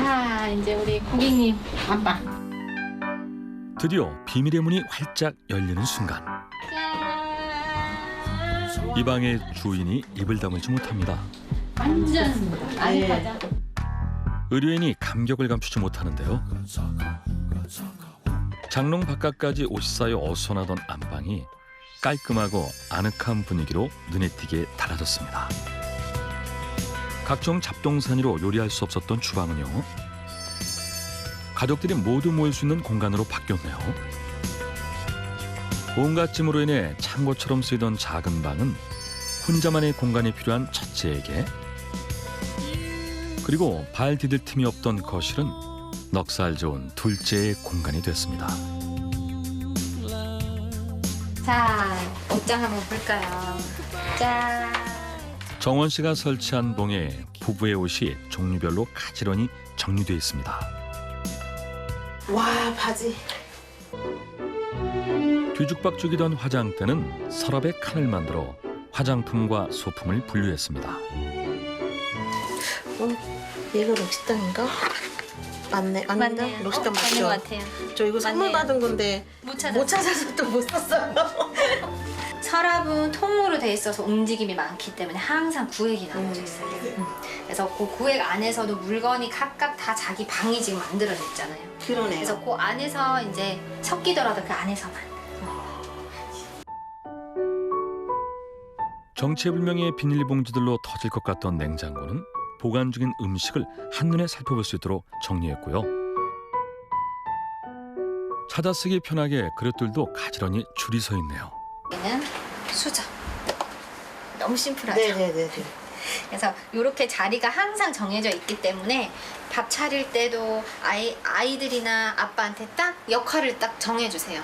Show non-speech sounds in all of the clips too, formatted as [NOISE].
자, 이제 우리 고객님 안방. 드디어 비밀의 문이 활짝 열리는 순간 이 방의 주인이 입을 다물지 못합니다. 완전 아늑하죠? 의료인이 감격을 감추지 못하는데요. 장롱 바깥까지 옷이 쌓여 어수선하던 안방이 깔끔하고 아늑한 분위기로 눈에 띄게 달라졌습니다. 각종 잡동사니로 요리할 수 없었던 주방은요. 가족들이 모두 모일 수 있는 공간으로 바뀌었네요. 온갖 짐으로 인해 창고처럼 쓰이던 작은 방은 혼자만의 공간이 필요한 첫째에게 그리고 발 디딜 틈이 없던 거실은 넉살 좋은 둘째의 공간이 됐습니다. 자, 옷장 한번 볼까요? 짠. 정원 씨가 설치한 봉에 부부의 옷이 종류별로 가지런히 정리되어 있습니다. 와 바지 뒤죽박죽이던 화장대는 서랍에 칸을 만들어 화장품과 소품을 분류했습니다. 어, 얘가 록시땅인가? 맞네 아닌가? 맞네요. 록시땅 어, 맞는 맞죠? 것 같아요. 저 이거 선물 맞네요. 받은 건데 못 찾아. 못 찾아서 또 못 샀어요 서랍은 통으로 돼 있어서 움직임이 많기 때문에 항상 구획이 나눠져 있어요. 음. 그래서 그 구획 안에서도 물건이 각각 다 자기 방이 지금 만들어져 있잖아요. 그러네요 그래서 그 안에서 이제 섞이더라도 그 안에서만. 정체불명의 비닐봉지들로 터질 것 같던 냉장고는 보관 중인 음식을 한눈에 살펴볼 수 있도록 정리했고요. 찾아 쓰기 편하게 그릇들도 가지런히 줄이 서 있네요. 얘는 수저. 너무 심플하죠. 네네네 그래서 이렇게 자리가 항상 정해져 있기 때문에 밥 차릴 때도 아이, 아이들이나 아빠한테 딱 역할을 딱 정해주세요.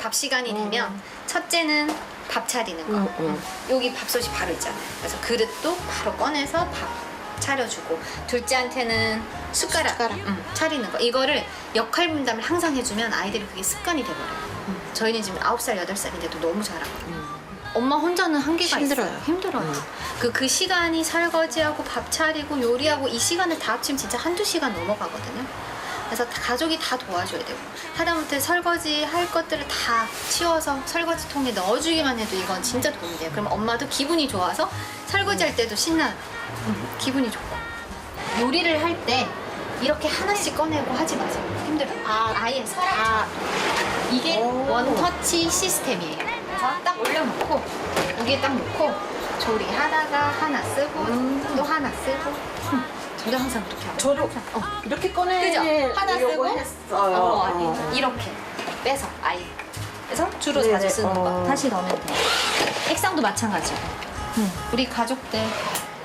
밥 시간이 되면 음. 첫째는 밥 차리는 거. 음, 음. 여기 밥솥이 바로 있잖아요. 그래서 그릇도 바로 꺼내서 밥 차려주고 둘째한테는 숟가락, 숟가락. 음, 차리는 거. 이거를 역할 분담을 항상 해주면 아이들이 그게 습관이 돼버려요. 음, 저희는 지금 9살, 8살인데도 너무 잘하거든요. 엄마 혼자는 한계가 힘들어요. 있어요. 힘들어요. 음. 그, 그 시간이 설거지하고 밥 차리고 요리하고 이 시간을 다 합치면 진짜 한두 시간 넘어가거든요. 그래서 다 가족이 다 도와줘야 되고 하다못해 설거지 할 것들을 다 치워서 설거지통에 넣어주기만 해도 이건 진짜 도움이 돼요. 그럼 엄마도 기분이 좋아서 설거지 할 때도 신나 음, 기분이 좋고 요리를 할 때 이렇게 하나씩 꺼내고 하지 마세요. 힘들어요. 아, 아예 서랍 아 이게 오. 원터치 시스템이에요. 그래서 딱 올려놓고 여기에 딱 놓고 조리하다가 하나 쓰고 음. 또 하나 쓰고 음, [LAUGHS] 저도 항상 그렇게 하고 저도 어. 이렇게 꺼내 그죠? 하나 쓰고 했어요 어, 아니, 어. 이렇게 빼서 아예 그래서 주로 네네, 자주 쓰는 어. 거 다시 넣으면 돼요. 액상도 마찬가지고 음, 우리 가족들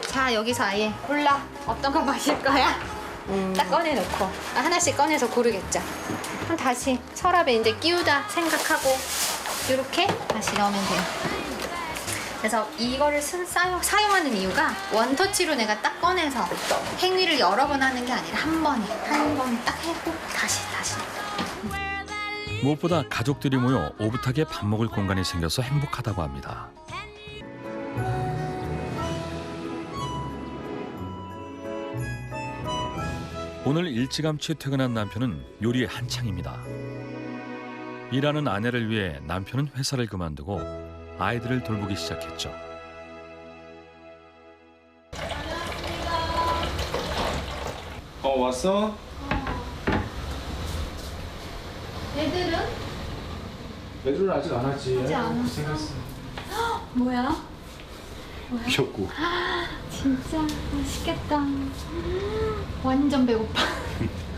자 여기서 아예 골라 어떤 거 [LAUGHS] 마실 거야? 음. 딱 꺼내놓고 아, 하나씩 꺼내서 고르겠죠. 그럼 다시 서랍에 이제 끼우다 생각하고 이렇게 다시 넣으면 돼요. 그래서 이거를 사용하는 이유가 원터치로 내가 딱 꺼내서 행위를 여러 번 하는 게 아니라 한 번에 한 번에 딱 하고 다시 다시 무엇보다 가족들이 모여 오붓하게 밥 먹을 공간이 생겨서 행복하다고 합니다. 오늘 일찌감치 퇴근한 남편은 요리에 한창입니다. 일하는 아내를 위해 남편은 회사를 그만두고 아이들을 돌보기 시작했죠. 어 왔어? 애들은 애들은 아직 안 왔지. 아직 안 왔어? 고생했어. 뭐야? 미역국. 진짜 맛있겠다. 완전 배고파. [LAUGHS]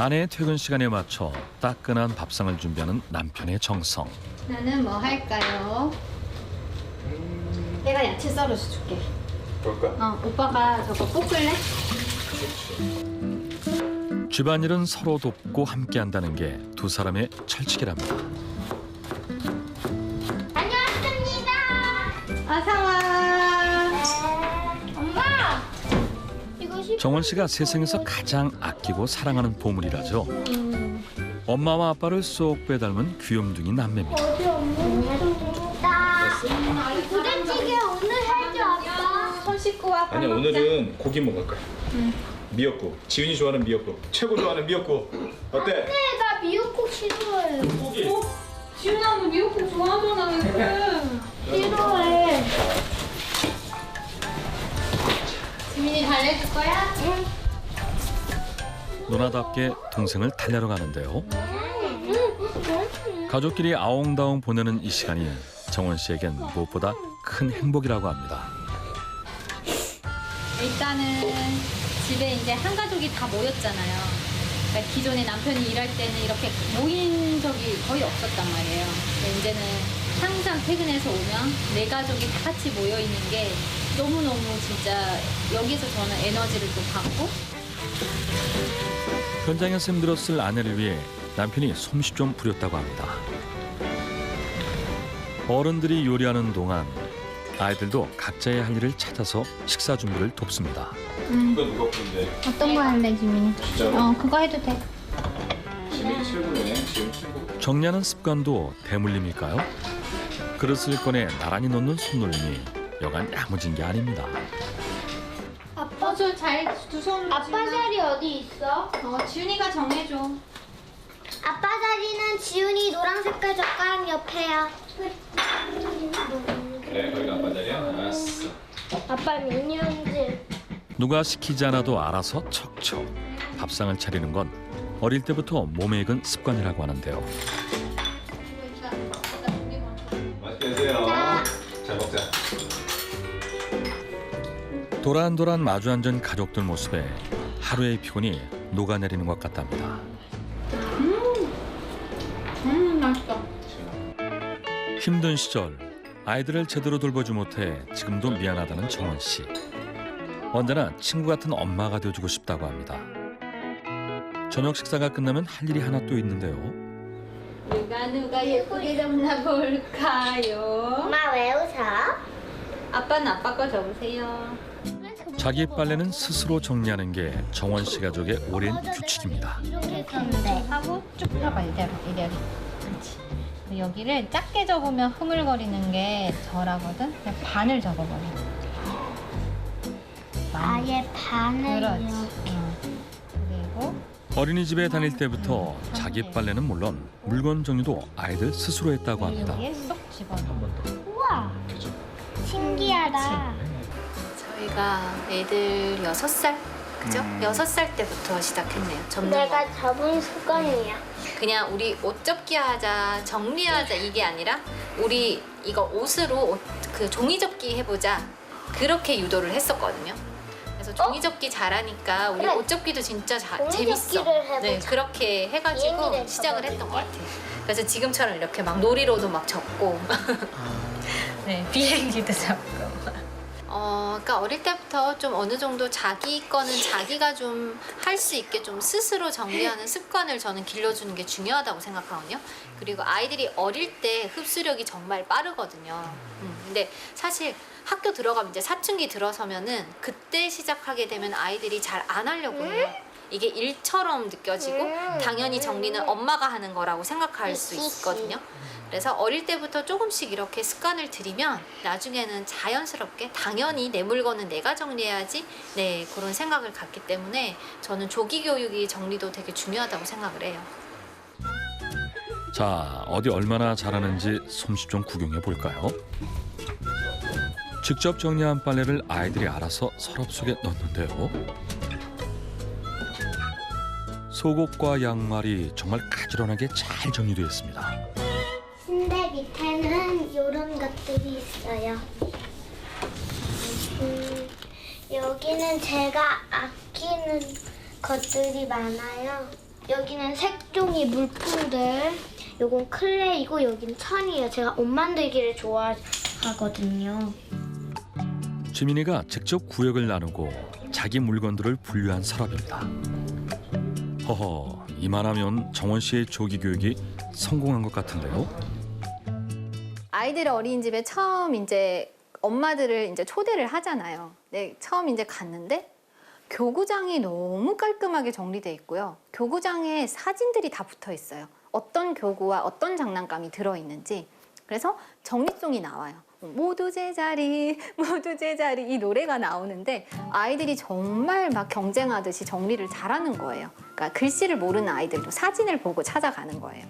아내의 퇴근 시간에 맞춰 따끈한 밥상을 준비하는 남편의 정성. 나는 뭐 할까요? 내가 야채 썰어서 줄게. 그럴까? 어, 오빠가 저거 볶을래? 집안일은 서로 돕고 함께한다는 게 두 사람의 철칙이랍니다. 정원 씨가 세상에서 가장 아끼고 사랑하는 보물이라죠. 음. 엄마와 아빠를 쏙 빼닮은 귀염둥이 남매입니다. 어디 없는 나 부대찌개 오늘 해줘 아빠 손 씻고 와. 먹자. 오늘은 고기 먹을 거야. 미역국. 지훈이 좋아하는 미역국. 최고 좋아하는 미역국. 어때? 네, 나 미역국 싫어해. 고기. 지훈아 너 미역국 좋아하잖아 왜 그래? 싫어해. 지민이 달래줄 거야? 응. 누나답게 동생을 달래러 가는데요. 가족끼리 아웅다웅 보내는 이 시간이 정원 씨에겐 무엇보다 큰 행복이라고 합니다. 일단은 집에 이제 한 가족이 다 모였잖아요. 그러니까 기존에 남편이 일할 때는 이렇게 모인 적이 거의 없었단 말이에요. 이제는 항상 퇴근해서 오면 내 가족이 다 같이 모여 있는 게 너무너무 진짜 여기서 저는 에너지를 또 받고 현장에서 힘들었을 아내를 위해 남편이 솜씨 좀 부렸다고 합니다. 어른들이 요리하는 동안 아이들도 각자의 할 일을 찾아서 식사 준비를 돕습니다. 이거 누가 푸는데? 어떤 거 할래 지민이? 진짜로? 어 그거 해도 돼. 지민이 최고네. 지훈 최고. 정리하는 습관도 대물림일까요? 그릇을 꺼내 나란히 놓는 손놀림이 여간 야무진 게 아닙니다. 아빠, 저 잘 두 손으로. 아빠 자리 어디 있어? 어 지훈이가 정해줘. 아빠 자리는 지훈이 노란 색깔 젓가락 옆에야. 그래 거기가 아빠 자리야. 알았어. 아빠 미니언즈. 누가 시키지 않아도 알아서 척척 밥상을 차리는 건 어릴 때부터 몸에 익은 습관이라고 하는데요. 도란도란 마주 앉은 가족들 모습에 하루의 피곤이 녹아내리는 것 같답니다. 음 맛있어. 힘든 시절 아이들을 제대로 돌보지 못해 지금도 미안하다는 정원 씨. 언제나 친구 같은 엄마가 되어주고 싶다고 합니다. 저녁 식사가 끝나면 할 일이 하나 또 있는데요. 누가 누가 예쁘게 잡나 볼까요? 엄마 왜 웃어? 아빠는 아빠 거 접으세요. 자기 빨래는 스스로 정리하는 게 정원 씨 가족의 오랜 규칙입니다. 이렇게 했는데. 하고 쭉 펴봐 이대로 이대로. 그렇지. 여기를 작게 접으면 흐물거리는 게 덜하거든. 그냥 반을 접어버려. 반. 아예 반을 그렇지. 이렇게. 응. 그리고 어린이집에 다닐 때부터 자기 빨래는 물론 물건 정리도 아이들 스스로 했다고 합니다. 여기에 쏙 집어넣어. 우와. 신기하다. 저희가 애들 6살? 그죠? 음. 6살 때부터 시작했네요. 접는 거. 내가 접은 습관이야. 그냥 우리 옷 접기 하자, 정리하자 이게 아니라 우리 이거 옷으로 옷, 그 종이 접기 해보자 그렇게 유도를 했었거든요. 그래서 종이 접기 잘하니까 우리 어? 그래. 옷 접기도 진짜 자, 종이 재밌어. 접기를 해보자. 네, 그렇게 해가지고 비행기를 시작을 접어볼게. 했던 것 같아요. 그래서 지금처럼 이렇게 막 놀이로도 막 접고, [LAUGHS] 네 비행기도 접고. 어, 그러니까 어릴 때부터 좀 어느 정도 자기 거는 자기가 좀 할 수 있게 좀 스스로 정리하는 습관을 저는 길러주는 게 중요하다고 생각하거든요. 그리고 아이들이 어릴 때 흡수력이 정말 빠르거든요. 음, 근데 사실 학교 들어가면 이제 사춘기 들어서면은 그때 시작하게 되면 아이들이 잘 안 하려고 해요. 이게 일처럼 느껴지고 음. 당연히 정리는 엄마가 하는 거라고 생각할 수 있거든요. 그래서 어릴 때부터 조금씩 이렇게 습관을 들이면 나중에는 자연스럽게 당연히 내 물건은 내가 정리해야지 네 그런 생각을 갖기 때문에 저는 조기 교육이 정리도 되게 중요하다고 생각을 해요. 자, 어디 얼마나 잘하는지 솜씨 좀 구경해 볼까요? 직접 정리한 빨래를 아이들이 알아서 서랍 속에 넣는데요. 속옷과 양말이 정말 가지런하게 잘 정리되어 있습니다. 밑에는 이런 것들이 있어요. 음, 여기는 제가 아끼는 것들이 많아요. 여기는 색종이 물품들. 요건 클레이고 여긴 천이에요. 제가 옷 만들기를 좋아하거든요. 지민이가 직접 구역을 나누고 자기 물건들을 분류한 서랍입니다. 허허, 이만하면 정원 씨의 조기 교육이 성공한 것 같은데요. 아이들 어린이집에 처음 이제 엄마들을 이제 초대를 하잖아요. 네, 처음 이제 갔는데 교구장이 너무 깔끔하게 정리돼 있고요. 교구장에 사진들이 다 붙어 있어요. 어떤 교구와 어떤 장난감이 들어 있는지. 그래서 정리송이 나와요. 모두 제자리 [LAUGHS] 모두 제자리 이 노래가 나오는데 아이들이 정말 막 경쟁하듯이 정리를 잘하는 거예요. 그러니까 글씨를 모르는 아이들도 사진을 보고 찾아가는 거예요.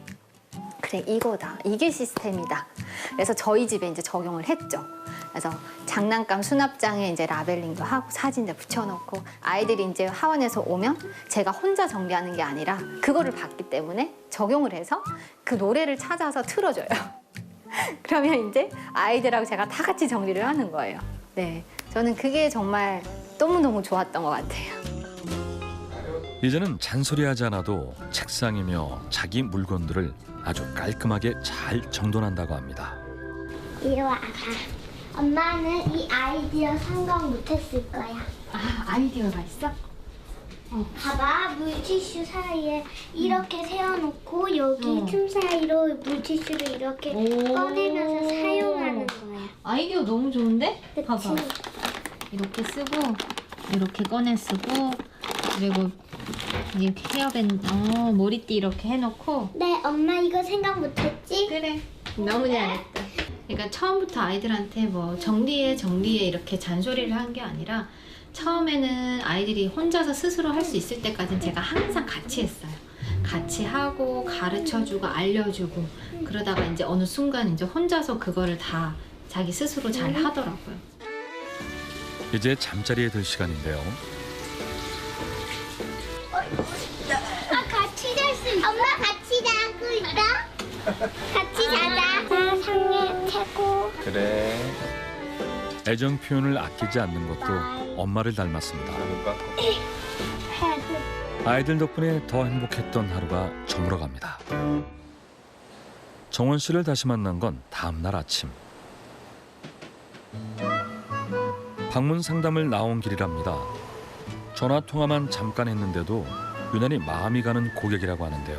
그래 이거다 이게 시스템이다. 그래서 저희 집에 이제 적용을 했죠. 그래서 장난감 수납장에 이제 라벨링도 하고 사진도 붙여놓고 아이들이 이제 하원에서 오면 제가 혼자 정리하는 게 아니라 그거를 봤기 때문에 적용을 해서 그 노래를 찾아서 틀어줘요. [LAUGHS] 그러면 이제 아이들하고 제가 다 같이 정리를 하는 거예요. 네, 저는 그게 정말 너무너무 좋았던 것 같아요. 이제는 잔소리하지 않아도 책상이며 자기 물건들을 아주 깔끔하게 잘 정돈한다고 합니다. 이리 와. 엄마는 이 아이디어 성공 못했을 거야. 아, 아이디어가 있어? 봐봐 물티슈 사이에 이렇게 세워놓고 여기 틈 사이로 물티슈를 이렇게 꺼내면서 사용하는 거야. 아이디어 너무 좋은데? 그치? 이렇게 쓰고 이렇게 꺼내 쓰고 그리고 이렇게 헤어밴 어 머리띠 이렇게 해놓고? 네, 엄마 이거 생각 못했지? 그래. 너무 잘했다. 그러니까 처음부터 아이들한테 뭐 정리해 정리해 이렇게 잔소리를 한 게 아니라 처음에는 아이들이 혼자서 스스로 할 수 있을 때까지는 제가 항상 같이 했어요. 같이 하고 가르쳐주고 알려주고 그러다가 이제 어느 순간 이제 혼자서 그거를 다 자기 스스로 잘 하더라고요. 이제 잠자리에 들 시간인데요. 아, 같이 잘 수 있어. 엄마 같이 자고 있다. 같이 자자. 세상에 최고. 그래. 애정 표현을 아끼지 않는 것도 엄마를 닮았습니다. 아이들 덕분에 더 행복했던 하루가 저물어갑니다. 정원 씨를 다시 만난 건 다음 날 아침. 방문 상담을 나온 길이랍니다. 전화 통화만 잠깐 했는데도 유난히 마음이 가는 고객이라고 하는데요.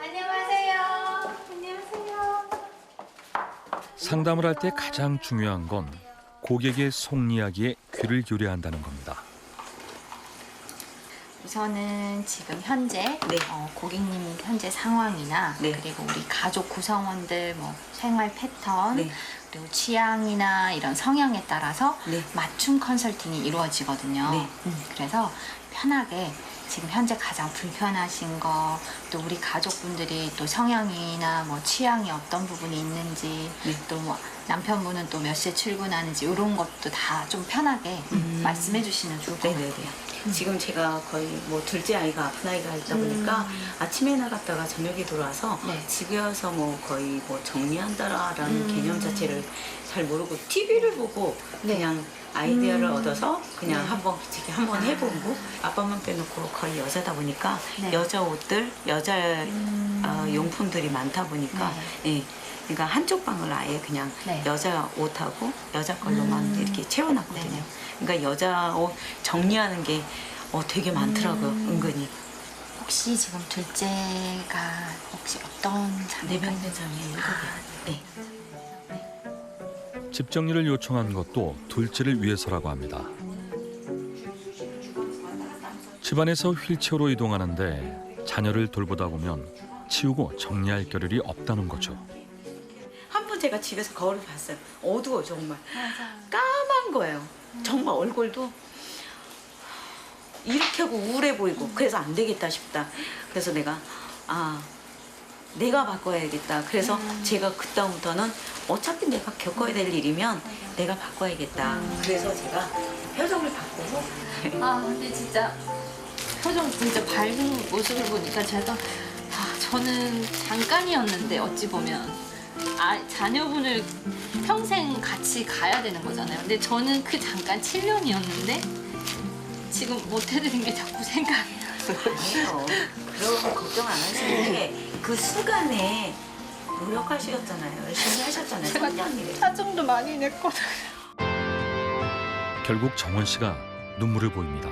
안녕하세요 안녕하세요 상담을 할 때 가장 중요한 건 고객의 속 이야기에 귀를 기울여야 한다는 겁니다. 우선은 지금 현재 네. 어, 고객님 현재 상황이나 네. 그리고 우리 가족 구성원들 뭐 생활 패턴 네. 그리고 취향이나 이런 성향에 따라서 네. 맞춤 컨설팅이 이루어지거든요. 네. 음, 그래서 편하게 지금 현재 가장 불편하신 거, 또 우리 가족분들이 또 성향이나 뭐 취향이 어떤 부분이 있는지, 네. 또뭐 남편분은 또 몇 시에 출근하는지 이런 것도 다 좀 편하게 음. 말씀해 주시면 좋을 것 네네네. 같아요. 지금 제가 거의 뭐 둘째 아이가 아픈 아이가 있다 보니까 아침에 나갔다가 저녁에 들어와서 네. 집에 와서 뭐 거의 뭐 정리한다라는 음. 개념 자체를 잘 모르고 TV를 보고 네. 그냥 아이디어를 음. 얻어서 그냥 네. 한번 이렇게 한번 해보고 아빠만 빼놓고 거의 여자다 보니까 네. 여자 옷들, 여자 음. 어, 용품들이 많다 보니까 예. 그러니까 한쪽 방을 아예 그냥 네. 여자 옷하고 여자 걸로만 음. 이렇게 채워놨거든요. 네네. 그러니까 여자 옷 정리하는 게 어, 되게 많더라고요, 음. 은근히. 혹시 지금 둘째가 혹시 어떤 자녀가 내병된 장애. 네. 집 정리를 요청한 것도 둘째를 위해서라고 합니다. 집안에서 휠체어로 이동하는데 자녀를 돌보다 보면 치우고 정리할 겨를이 없다는 거죠. 한번 제가 집에서 거울을 봤어요. 어두워 정말. 까만 거예요. 정말 얼굴도 이렇게 하고 우울해 보이고 그래서 안 되겠다 싶다. 그래서 내가 아 내가 바꿔야겠다. 그래서 제가 그다음부터는 어차피 내가 겪어야 될 일이면 내가 바꿔야겠다. 그래서 제가 표정을 바꾸고 [LAUGHS] 아 근데 진짜 표정 진짜 밝은 모습을 보니까 제가 아 저는 잠깐이었는데 어찌 보면 아 자녀분을 평생 같이 가야 되는 거잖아요. 근데 저는 그 잠깐 7년이었는데 지금 못 해드린 게 자꾸 생각이 나서 아니에요. 그런 걱정 안 하시는데 그 순간에 노력하셨잖아요. 열심히 하셨잖아요. 3년이래. 사정도 많이 냈거든. 결국 정원 씨가 눈물을 보입니다.